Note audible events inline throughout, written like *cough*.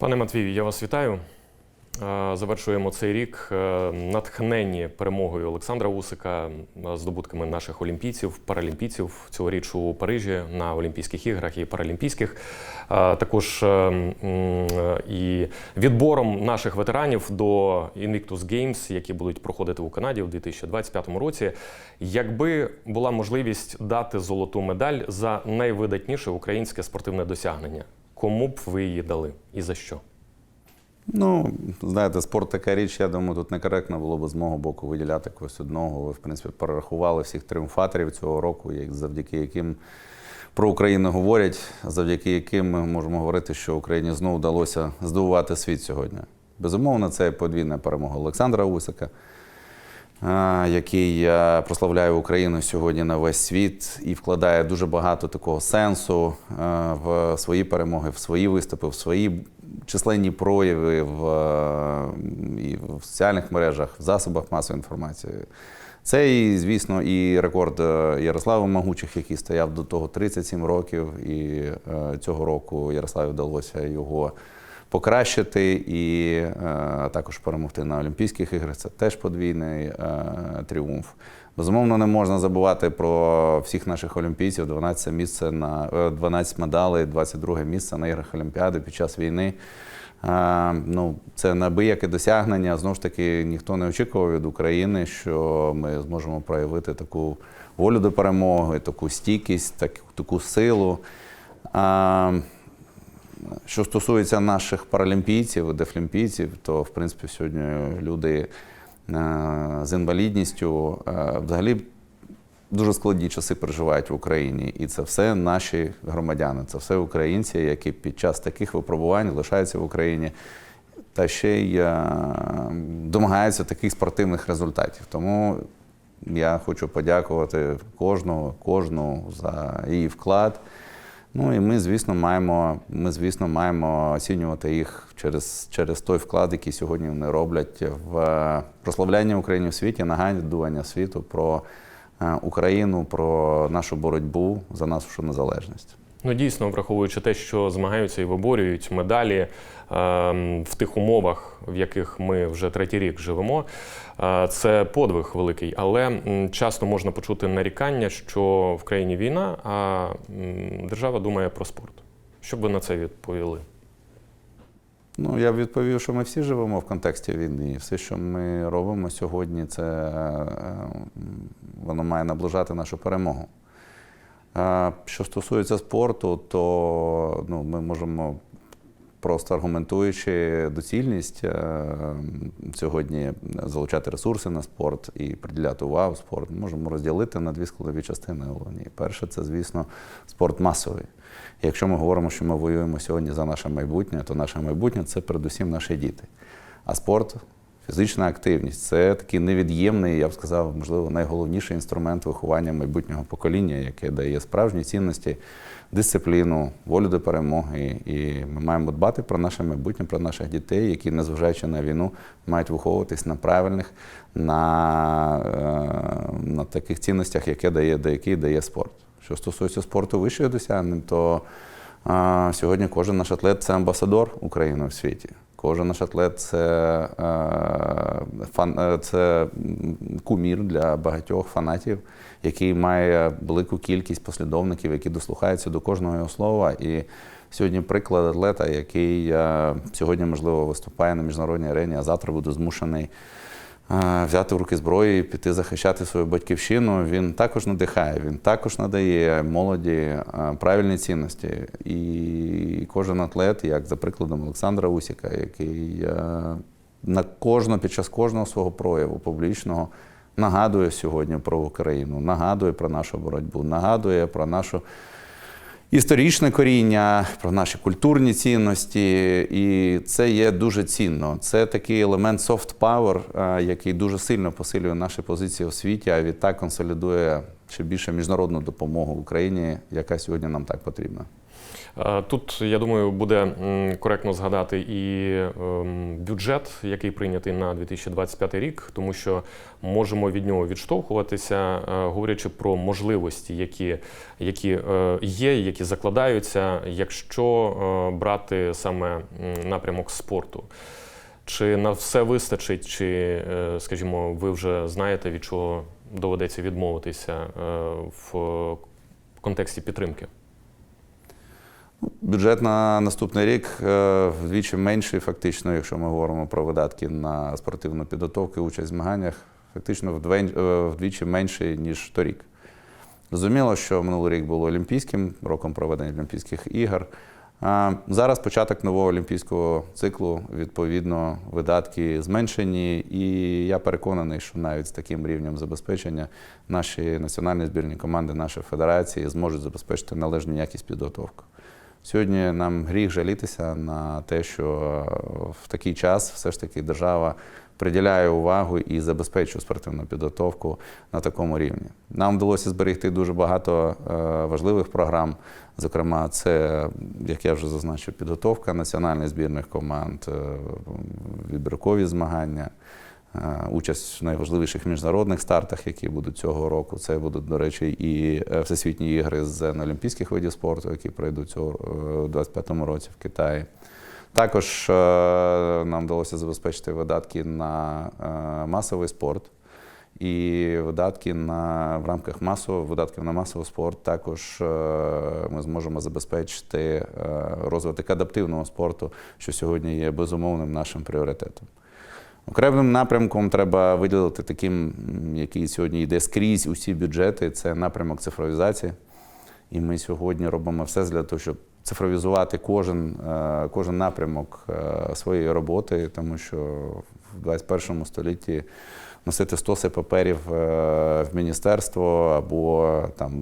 Пане Матвію, я вас вітаю. Завершуємо цей рік е, натхненні перемогою Олександра Усика, здобутками наших олімпійців, паралімпійців цьогоріч у Парижі на Олімпійських іграх і Паралімпійських. Також е, е, і відбором наших ветеранів до Invictus Games, які будуть проходити у Канаді у 2025 році. Якби була можливість дати золоту медаль за найвидатніше українське спортивне досягнення, кому б ви її дали і за що? Ну, знаєте, спорт така річ, я думаю, тут некоректно було б з мого боку виділяти когось одного. Ви, в принципі, перерахували всіх тріумфаторів цього року, завдяки яким про Україну говорять, завдяки яким ми можемо говорити, що Україні знову вдалося здивувати світ сьогодні. Безумовно, це подвійна перемога Олександра Усика, який прославляє Україну сьогодні на весь світ і вкладає дуже багато такого сенсу е, в свої перемоги, в свої виступи, в свої численні прояви в, е, і в соціальних мережах, в засобах масової інформації. Це і, звісно, і рекорд е, Ярослава Магучих, який стояв до того 37 років, і цього року Ярославі вдалося його покращити і е, також перемогти на Олімпійських іграх. Це теж подвійний е, тріумф. Безумовно, не можна забувати про всіх наших олімпійців. 12 місце на е, 12 медалей, 22 місце на іграх Олімпіади під час війни. Е, Ну, це неабияке досягнення. Знову ж таки, ніхто не очікував від України, що ми зможемо проявити таку волю до перемоги, таку стійкість, таку силу. Що стосується наших паралімпійців, дефлімпійців, то в принципі сьогодні люди е, з інвалідністю е, взагалі дуже складні часи переживають в Україні. І це все наші громадяни, це все українці, які під час таких випробувань лишаються в Україні. Та ще й е, домагаються таких спортивних результатів. Тому я хочу подякувати кожного, кожну за її вклад. Ну і ми, звісно, маємо, ми, звісно, маємо оцінювати їх через, через той вклад, який сьогодні вони роблять в е, прославляння України в світі, нагадування світу про е, Україну, про нашу боротьбу за нашу незалежність. Ну, дійсно, враховуючи те, що змагаються і виборюють медалі ем, в тих умовах, в яких ми вже третій рік живемо, е, це подвиг великий. Але часто можна почути нарікання, що в країні війна, а держава думає про спорт. Що б ви на це відповіли? Ну, я б відповів, що ми всі живемо в контексті війни. І все, що ми робимо сьогодні, це е, воно має наближати нашу перемогу. Що стосується спорту, то ну, ми можемо, просто аргументуючи доцільність е, сьогодні залучати ресурси на спорт і приділяти увагу спорту, можемо розділити на дві складові частини головні. Перше, це, звісно, спорт масовий. Якщо ми говоримо, що ми воюємо сьогодні за наше майбутнє, то наше майбутнє це передусім наші діти. А спорт, фізична активність це такий невід'ємний, я б сказав, можливо, найголовніший інструмент виховання майбутнього покоління, яке дає справжні цінності, дисципліну, волю до перемоги. І ми маємо дбати про наше майбутнє, про наших дітей, які, незважаючи на війну, мають виховуватись на правильних, на, е, на таких цінностях, яке дає, які дає спорт. Що стосується спорту вищих досягнень, то а, сьогодні кожен наш атлет це амбасадор України в світі. Кожен наш атлет це, е, фан, е, це кумір для багатьох фанатів, який має велику кількість послідовників, які дослухаються до кожного його слова. І сьогодні приклад атлета, який е, сьогодні, можливо, виступає на міжнародній арені, а завтра буде змушений взяти в руки зброю і піти захищати свою батьківщину. Він також надихає, він також надає молоді е, правильні цінності. І кожен атлет, як за прикладом Олександра Усіка, який е, на кожного під час кожного свого прояву публічного нагадує сьогодні про Україну, нагадує про нашу боротьбу, нагадує про нашу історичне коріння, про наші культурні цінності, і це є дуже цінно. Це такий елемент soft power, е, який дуже сильно посилює наші позиції у світі, а відтак консолідує ще більше міжнародну допомогу Україні, яка сьогодні нам так потрібна. Е, Тут, я думаю, буде коректно згадати і ем, бюджет, який прийнятий на 2025 рік, тому що можемо від нього відштовхуватися, е, говорячи про можливості, які, які е, є, які закладаються, якщо брати саме напрямок спорту. Чи на все вистачить, чи, скажімо, ви вже знаєте, від чого доведеться відмовитися в контексті підтримки? Бюджет на наступний рік е, вдвічі менший, фактично, якщо ми говоримо про видатки на спортивну підготовку, участь в змаганнях, фактично е, вдвічі менший, ніж торік. Зрозуміло, що минулий рік був олімпійським роком проведення Олімпійських ігор. А зараз початок нового олімпійського циклу, відповідно, видатки зменшені, і я переконаний, що навіть з таким рівнем забезпечення наші національні збірні команди, наші федерації зможуть забезпечити належну якість підготовки. Сьогодні нам гріх жалітися на те, що в такий час все ж таки держава приділяє увагу і забезпечує спортивну підготовку на такому рівні. Нам вдалося зберегти дуже багато е, важливих програм. Зокрема, це, як я вже зазначив, підготовка національних збірних команд, е, відбіркові змагання. Е, Участь в найважливіших міжнародних стартах, які будуть цього року. Це будуть, до речі, і е, всесвітні ігри з неолімпійських видів спорту, які пройдуть е, у 2025 році в Китаї. Також нам вдалося забезпечити видатки на масовий спорт. І видатки на в рамках масового видатків на масовий спорт також ми зможемо забезпечити розвиток адаптивного спорту, що сьогодні є безумовним нашим пріоритетом. Окремим напрямком треба виділити таким, який сьогодні йде скрізь усі бюджети, це напрямок цифровізації. І ми сьогодні робимо все для того, щоб цифровізувати кожен, е, кожен напрямок е, своєї роботи, тому що в 21 столітті носити стоси паперів е, в міністерство або там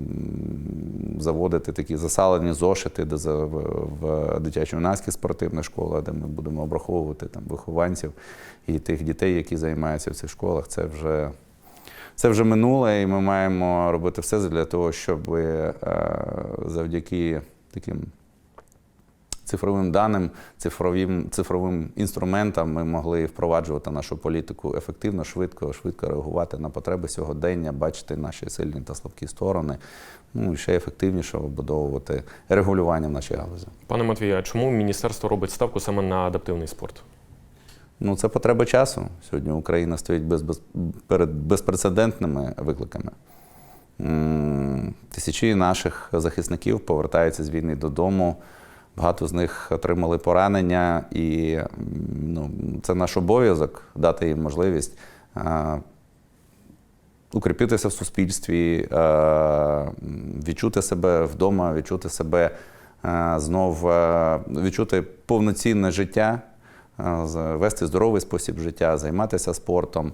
заводити такі засалені зошити де в- дитячо-юнацькі спортивні школи, де ми будемо обраховувати там вихованців і тих дітей, які займаються в цих школах. Це вже це вже минуле, і ми маємо робити все для того, щоб е, завдяки таким цифровим даним, цифровим, цифровим інструментам ми могли впроваджувати нашу політику ефективно, швидко, швидко реагувати на потреби сьогодення, бачити наші сильні та слабкі сторони, ну і ще ефективніше вибудовувати регулювання в нашій галузі. Пане Матвію, а чому міністерство робить ставку саме на адаптивний спорт? Ну, це потреба часу. Сьогодні Україна стоїть без, без, перед безпрецедентними викликами. Тисячі наших захисників повертаються з війни додому. Багато з них отримали поранення, і ну, це наш обов'язок дати їм можливість е, укріпитися в суспільстві, е, відчути себе вдома, відчути себе е, знов, е, відчути повноцінне життя, е, вести здоровий спосіб життя, займатися спортом.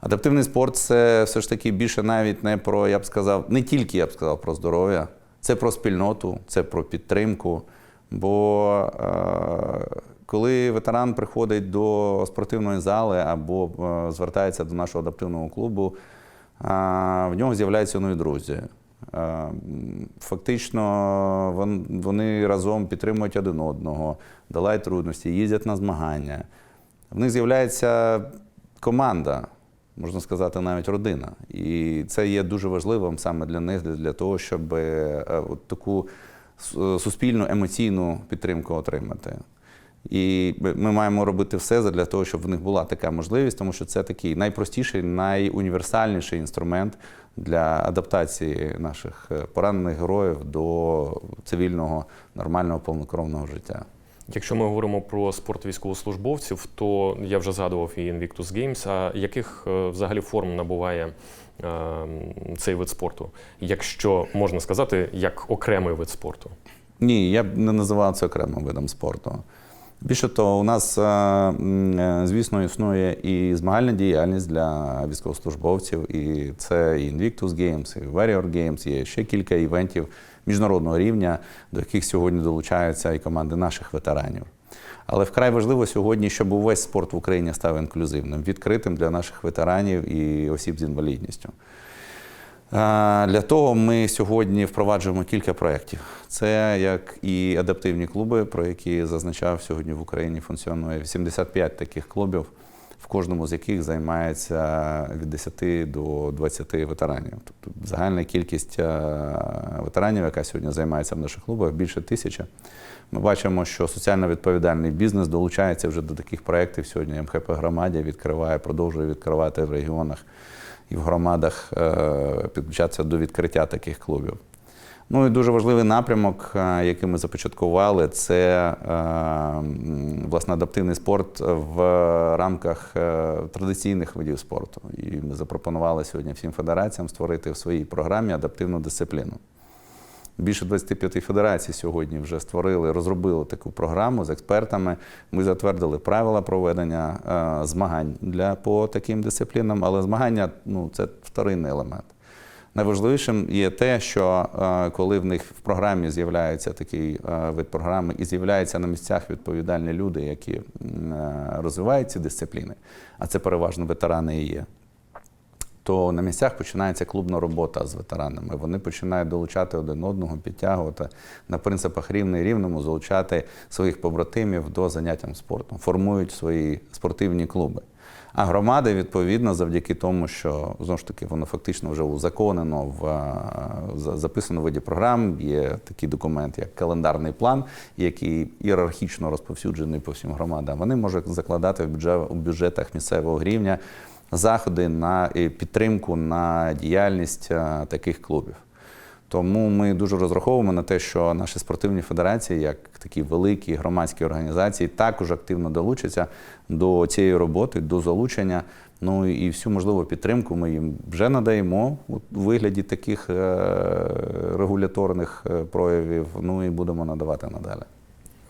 Адаптивний спорт це все ж таки більше навіть не про, я б сказав, не тільки я б сказав про здоров'я, це про спільноту, це про підтримку. Бо е, коли ветеран приходить до спортивної зали або е, звертається до нашого адаптивного клубу, е, в нього з'являються нові друзі. Фактично вони разом підтримують один одного, долають трудності, їздять на змагання. В них з'являється команда, можна сказати, навіть родина. І це є дуже важливим саме для них, для, того, щоб таку суспільну емоційну підтримку отримати. І ми ми маємо робити все для того, щоб в них була така можливість, тому що це такий найпростіший, найуніверсальніший інструмент для адаптації наших е, поранених героїв до цивільного, нормального, повнокровного життя. Якщо ми говоримо про спорт військовослужбовців, то я вже згадував і Invictus Games, а яких е, взагалі форм набуває е, цей вид спорту, якщо можна сказати, як окремий вид спорту? Ні, я б не називав це окремим видом спорту. Більше того, у нас, е, звісно, існує і змагальна діяльність для військовослужбовців, і це і Invictus Games, і Warrior Games, є ще кілька івентів міжнародного рівня, до яких сьогодні долучаються і команди наших ветеранів. Але вкрай важливо сьогодні, щоб увесь спорт в Україні став інклюзивним, відкритим для наших ветеранів і осіб з інвалідністю. Для того ми сьогодні впроваджуємо кілька проєктів. Це як і адаптивні клуби, про які зазначав сьогодні в Україні функціонує 85 таких клубів, кожному з яких займається від 10 до 20 ветеранів. Тобто загальна кількість е, ветеранів, яка сьогодні займається в наших клубах, більше тисячі. Ми бачимо, що соціально відповідальний бізнес долучається вже до таких проєктів. Сьогодні МХП громаді відкриває, продовжує відкривати в регіонах і в громадах е, підключатися до відкриття таких клубів. Ну і дуже важливий напрямок, е, який ми започаткували, це е, власне адаптивний спорт в рамках е, традиційних видів спорту. І ми запропонували сьогодні всім федераціям створити в своїй програмі адаптивну дисципліну. Більше 25 федерацій сьогодні вже створили, розробили таку програму з експертами. Ми затвердили правила проведення змагань для по таким дисциплінам, але змагання ну, це вторинний елемент. Найважливішим є те, що е, коли в них в програмі з'являється такий е, вид програми і з'являються на місцях відповідальні люди, які е, розвивають ці дисципліни, а це переважно ветерани і є то на місцях починається клубна робота з ветеранами. Вони починають долучати один одного, підтягувати на принципах рівний рівному, залучати своїх побратимів до заняттям спортом, формують свої спортивні клуби. А громади, відповідно, завдяки тому, що знову ж таки воно фактично вже узаконено в е, записано в виді програм. Є такий документ, як календарний план, який ієрархічно розповсюджений по всім громадам. Вони можуть закладати в бюджет у бюджетах місцевого рівня заходи на підтримку на діяльність е, таких клубів. Тому ми дуже розраховуємо на те, що наші спортивні федерації, як такі великі громадські організації, також активно долучаться до цієї роботи, до залучення. Ну і всю можливу підтримку ми їм вже надаємо у вигляді таких е, регуляторних е, проявів. Ну і будемо надавати надалі.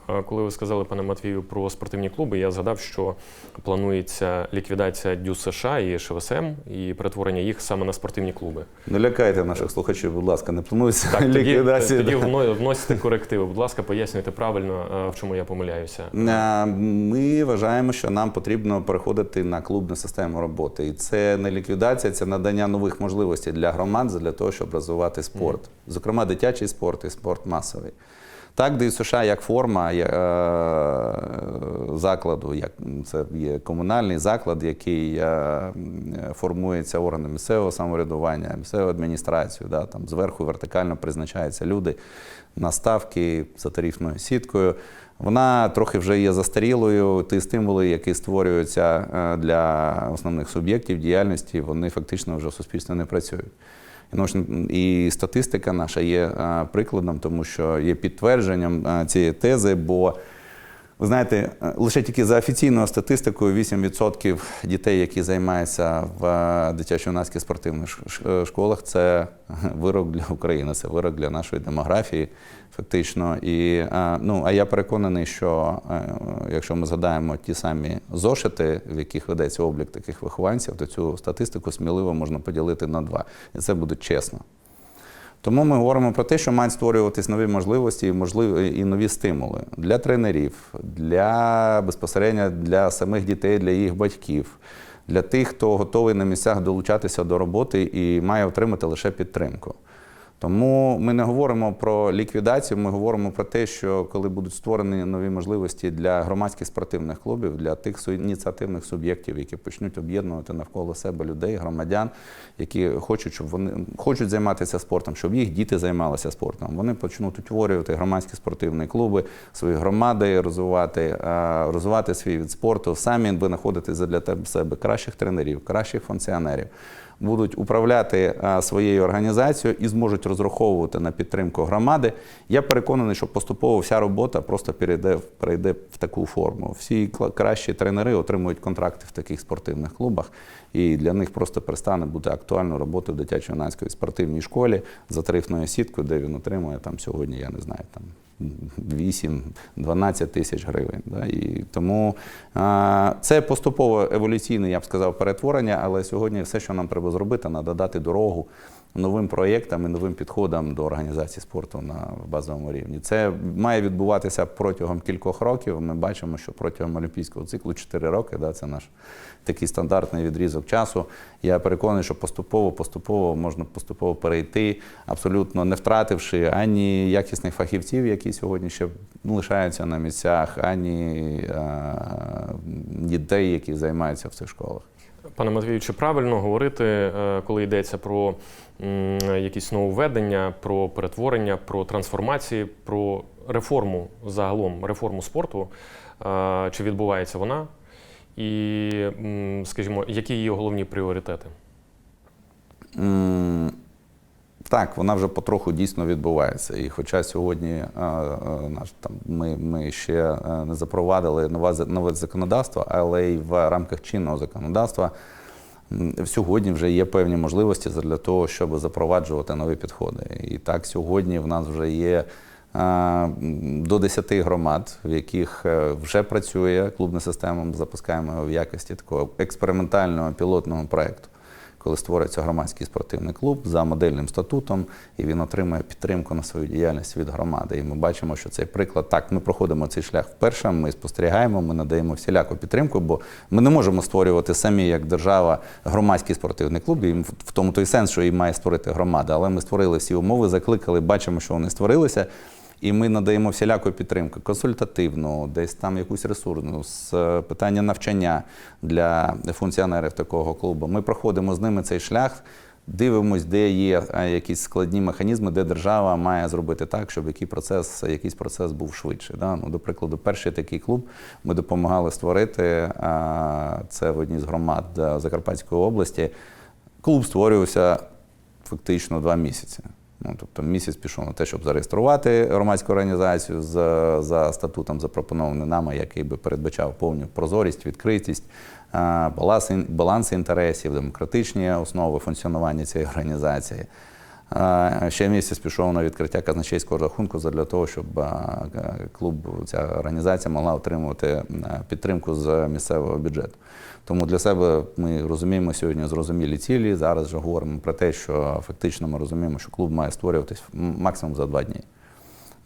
Е, Коли ви сказали, пане Матвію, про спортивні клуби, я згадав, що планується ліквідація ДЮС США і ШВСМ і перетворення їх саме на спортивні клуби. Не лякайте наших слухачів, будь ласка, не планується Так, ліквідація. тоді вно- вносите корективи. Будь ласка, пояснюйте правильно, е, в чому я помиляюся. Е, Ми вважаємо, що нам потрібно переходити на клубну систему роботи. І це не ліквідація, це надання нових можливостей для громад для того, щоб розвивати спорт. Зокрема, дитячий спорт і спорт масовий. Так, де США як форма є, е, закладу, як це є комунальний заклад, який е, формується органами місцевого самоврядування, місцевою адміністрацією, да, там зверху вертикально призначаються люди на ставки за тарифною сіткою. Вона трохи вже є застарілою. Ті стимули, які створюються е, для основних суб'єктів діяльності, вони фактично вже в суспільстві не працюють. Ну, І статистика наша є е, прикладом, тому що є підтвердженням е, цієї тези, бо ви знаєте, е, лише тільки за офіційною статистикою 8% дітей, які займаються в е, дитячо-юнацьких спортивних ш- ш- е, школах, це вирок для України, це вирок для нашої демографії, фактично. І, ну, а я переконаний, що якщо ми згадаємо ті самі зошити, в яких ведеться облік таких вихованців, то цю статистику сміливо можна поділити на два. І це буде чесно. Тому ми говоримо про те, що мають створюватись нові можливості і можливі і нові стимули для тренерів, для безпосередньо для самих дітей, для їх батьків, для тих, хто готовий на місцях долучатися до роботи і має отримати лише підтримку. Тому ми не говоримо про ліквідацію, ми говоримо про те, що коли будуть створені нові можливості для громадських спортивних клубів, для тих ініціативних суб'єктів, які почнуть об'єднувати навколо себе людей, громадян, які хочуть, щоб вони хочуть займатися спортом, щоб їх діти займалися спортом. Вони почнуть утворювати громадські спортивні клуби, свої громади розвивати, розвивати свій від спорту, самі винаходити для себе кращих тренерів, кращих функціонерів будуть управляти своєю організацією і зможуть розраховувати на підтримку громади. Я переконаний, що поступово вся робота просто перейде, перейде в таку форму. Всі кращі тренери отримують контракти в таких спортивних клубах, і для них просто перестане бути актуальною робота в дитячо-юнацькій спортивній школі за тарифною сіткою, де він отримує там сьогодні, я не знаю, там 8-12 тисяч гривень. Да? І тому а, це поступово еволюційне, я б сказав, перетворення, але сьогодні все, що нам треба зробити, треба дати дорогу новим проєктам і новим підходам до організації спорту на базовому рівні. Це має відбуватися протягом кількох років. Ми бачимо, що протягом олімпійського циклу 4 роки, да, це наш такий стандартний відрізок часу. Я переконаний, що поступово, поступово можна поступово перейти, абсолютно не втративши ані якісних фахівців, які сьогодні ще лишаються на місцях, ані е, дітей, які займаються в цих школах. Пане Матвію, чи правильно говорити, е, коли йдеться про якісь нововведення, про перетворення, про трансформації, про реформу загалом, реформу спорту? Е, Чи відбувається вона? І, скажімо, які її головні пріоритети? Так, вона вже потроху дійсно відбувається. І хоча сьогодні е, е, наш там ми, ми ще е, не запровадили нове, нове законодавство, але й в рамках чинного законодавства сьогодні вже є певні можливості для того, щоб запроваджувати нові підходи. І так сьогодні в нас вже є. До 10 громад, в яких вже працює клубна система. Запускаємо його в якості такого експериментального пілотного проєкту коли створюється громадський спортивний клуб за модельним статутом, і він отримує підтримку на свою діяльність від громади. І ми бачимо, що цей приклад так, ми проходимо цей шлях вперше. Ми спостерігаємо, ми надаємо всіляку підтримку, бо ми не можемо створювати самі як держава громадський спортивний клуб. І в тому той сенс, що її має створити громада. Але ми створили всі умови, закликали, бачимо, що вони створилися. І ми надаємо всіляку підтримку, консультативну, десь там якусь ресурсну, з е, питання навчання для функціонерів такого клубу. Ми проходимо з ними цей шлях, дивимось, де є е, якісь складні механізми, де держава має зробити так, щоб який процес, якийсь процес був швидше. Да? Ну, до прикладу, перший такий клуб ми допомагали створити. а, Це в одній з громад е, Закарпатської області. Клуб створювався фактично два місяці. Ну, тобто місяць пішов на те, щоб зареєструвати громадську організацію за, за статутом, запропонований нами, який би передбачав повну прозорість, відкритість, а, баланс, баланс інтересів, демократичні основи функціонування цієї організації. Ще місяць пішов на відкриття казначейського рахунку для того, щоб клуб, ця організація могла отримувати підтримку з місцевого бюджету. Тому для себе ми розуміємо сьогодні зрозумілі цілі. Зараз вже говоримо про те, що фактично ми розуміємо, що клуб має створюватись максимум за два дні.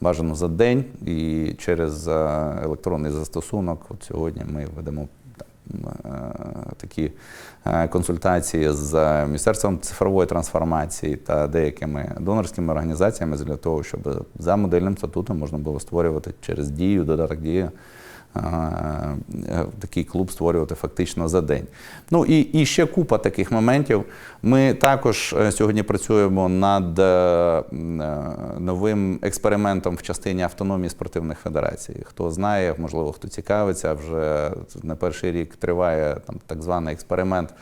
Бажано за день і через електронний застосунок. От сьогодні ми ведемо такі е, консультації з Міністерством цифрової трансформації та деякими донорськими організаціями для того, щоб за модельним статутом можна було створювати через дію, додаток дія. Е, е, Такий клуб створювати фактично за день. Ну і, і ще купа таких моментів. Ми також е, сьогодні працюємо над новим експериментом в частині автономії спортивних федерацій. Хто знає, можливо, хто цікавиться, вже на перший рік триває там так званий експеримент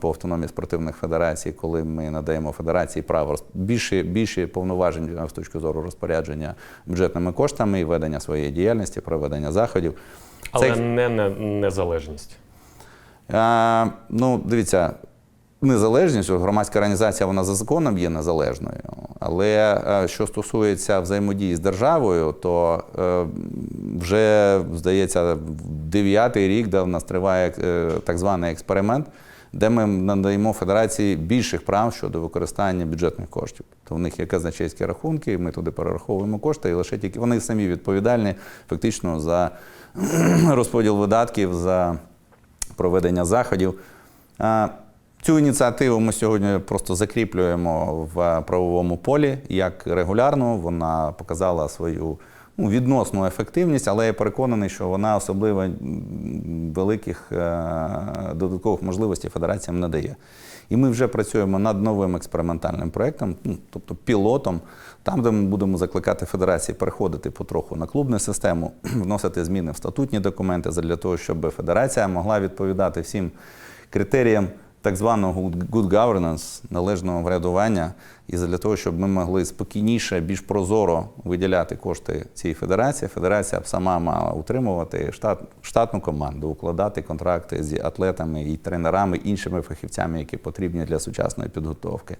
по автономії спортивних федерацій, коли ми надаємо федерації право більше, більше повноважень е, з точки зору розпорядження бюджетними коштами і ведення своєї діяльності, проведення заходів. Але Цей- не, не незалежність. а, ну, дивіться, незалежність, громадська організація вона за законом є незалежною. Але е, що стосується взаємодії з державою, то е, вже, здається, дев'ятий рік, де в нас триває е, так званий експеримент, де ми надаємо федерації більших прав щодо використання бюджетних коштів. То в них є казначейські рахунки, ми туди перераховуємо кошти, і лише тільки вони самі відповідальні фактично за *clears throat* розподіл видатків. за проведення заходів. Цю ініціативу ми сьогодні просто закріплюємо в правовому полі як регулярно. Вона показала свою ну, відносну ефективність, але я переконаний, що вона особливо великих е, додаткових можливостей федераціям не дає. І ми вже працюємо над новим експериментальним проєктом, ну, тобто пілотом, там, де ми будемо закликати федерації переходити потроху на клубну систему, *clears throat* вносити зміни в статутні документи для того, щоб федерація могла відповідати всім критеріям так званого good governance, належного врядування, і для того, щоб ми могли спокійніше, більш прозоро виділяти кошти цій федерації. Федерація б сама мала утримувати штат, штатну команду, укладати контракти з атлетами і тренерами, іншими фахівцями, які потрібні для сучасної підготовки.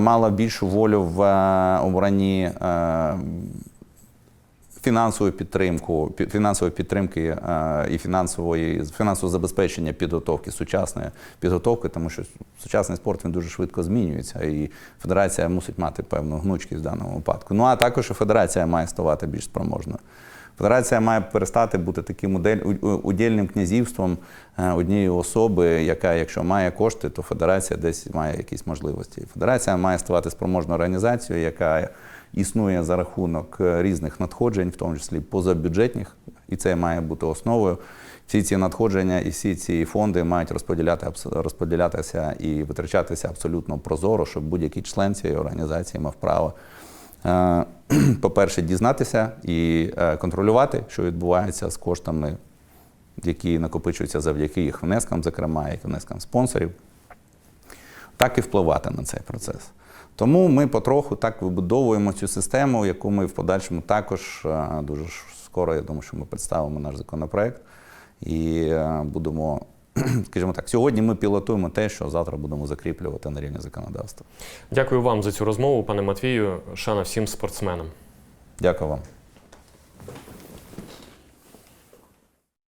Мала більшу волю в е, обранні е, фінансову підтримку, фінансової підтримки е, і фінансової фінансового забезпечення підготовки, сучасної підготовки, тому що сучасний спорт він дуже швидко змінюється, і федерація мусить мати певну гнучкість в даному випадку. Ну а також і федерація має ставати більш спроможною. Федерація має перестати бути таким удільним князівством е, однієї особи, яка, якщо має кошти, то федерація десь має якісь можливості. Федерація має ставати спроможною організацією, яка існує за рахунок е, різних надходжень, в тому числі позабюджетних, і це має бути основою. Всі ці надходження і всі ці фонди мають розподіляти, розподілятися і витрачатися абсолютно прозоро, щоб будь-який член цієї організації мав право е, *clears throat* по-перше, дізнатися і е, контролювати, що відбувається з коштами, які накопичуються завдяки їх внескам, зокрема, як внескам спонсорів, так і впливати на цей процес. Тому ми потроху так вибудовуємо цю систему, яку ми в подальшому також е, дуже скоро, я думаю, що ми представимо наш законопроект і е, будемо, *clears throat* скажімо так, сьогодні ми пілотуємо те, що завтра будемо закріплювати на рівні законодавства. Дякую вам за цю розмову, пане Матвію. Шана всім спортсменам. Дякую вам.